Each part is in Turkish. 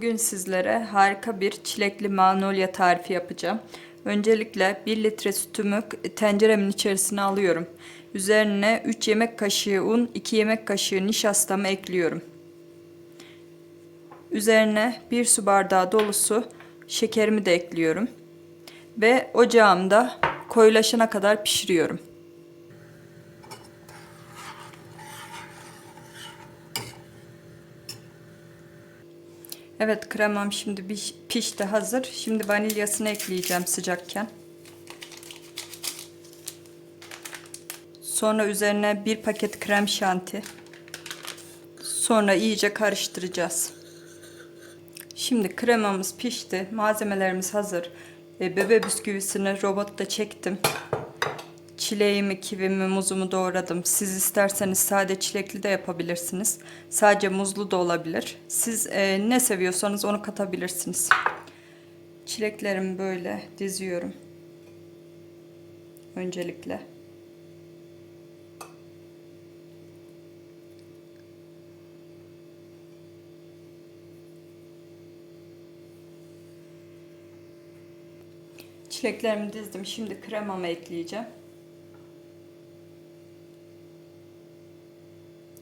Bugün sizlere harika bir çilekli magnolia tarifi yapacağım. Öncelikle 1 litre sütümü tenceremin içerisine alıyorum. Üzerine 3 yemek kaşığı un, 2 yemek kaşığı nişastamı ekliyorum. Üzerine 1 su bardağı dolusu şekerimi de ekliyorum. Ve ocağımda koyulaşana kadar pişiriyorum. Evet kremam şimdi piş- pişti hazır. Şimdi vanilyasını ekleyeceğim sıcakken. Sonra üzerine bir paket krem şanti. Sonra iyice karıştıracağız. Şimdi kremamız pişti. Malzemelerimiz hazır. E, bebe bisküvisini robotta çektim. Çileğimi, kivimi, muzumu doğradım. Siz isterseniz sade çilekli de yapabilirsiniz. Sadece muzlu da olabilir. Siz e, ne seviyorsanız onu katabilirsiniz. Çileklerimi böyle diziyorum. Öncelikle. Çileklerimi dizdim. Şimdi kremamı ekleyeceğim.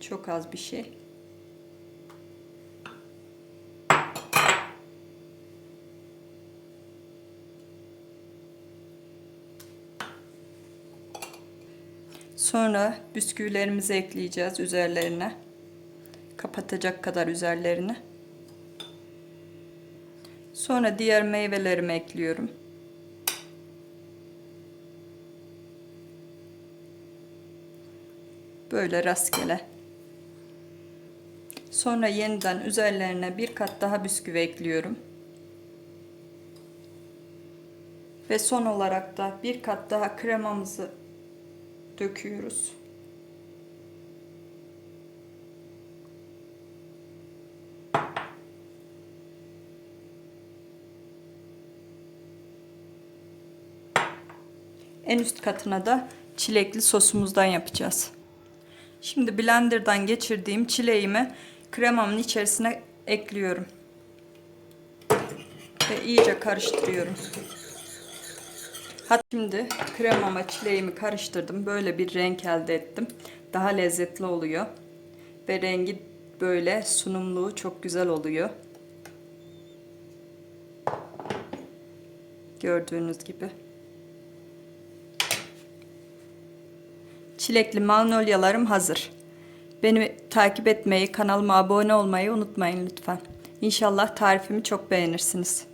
Çok az bir şey. Sonra bisküvilerimizi ekleyeceğiz üzerlerine. Kapatacak kadar üzerlerine. Sonra diğer meyvelerimi ekliyorum. Böyle rastgele. Sonra yeniden üzerlerine bir kat daha bisküvi ekliyorum. Ve son olarak da bir kat daha kremamızı döküyoruz. En üst katına da çilekli sosumuzdan yapacağız. Şimdi blenderdan geçirdiğim çileğimi kremamın içerisine ekliyorum. Ve iyice karıştırıyorum. Hatta şimdi kremama çileğimi karıştırdım. Böyle bir renk elde ettim. Daha lezzetli oluyor. Ve rengi böyle sunumluğu çok güzel oluyor. Gördüğünüz gibi. Çilekli magnolyalarım hazır. Beni takip etmeyi, kanalıma abone olmayı unutmayın lütfen. İnşallah tarifimi çok beğenirsiniz.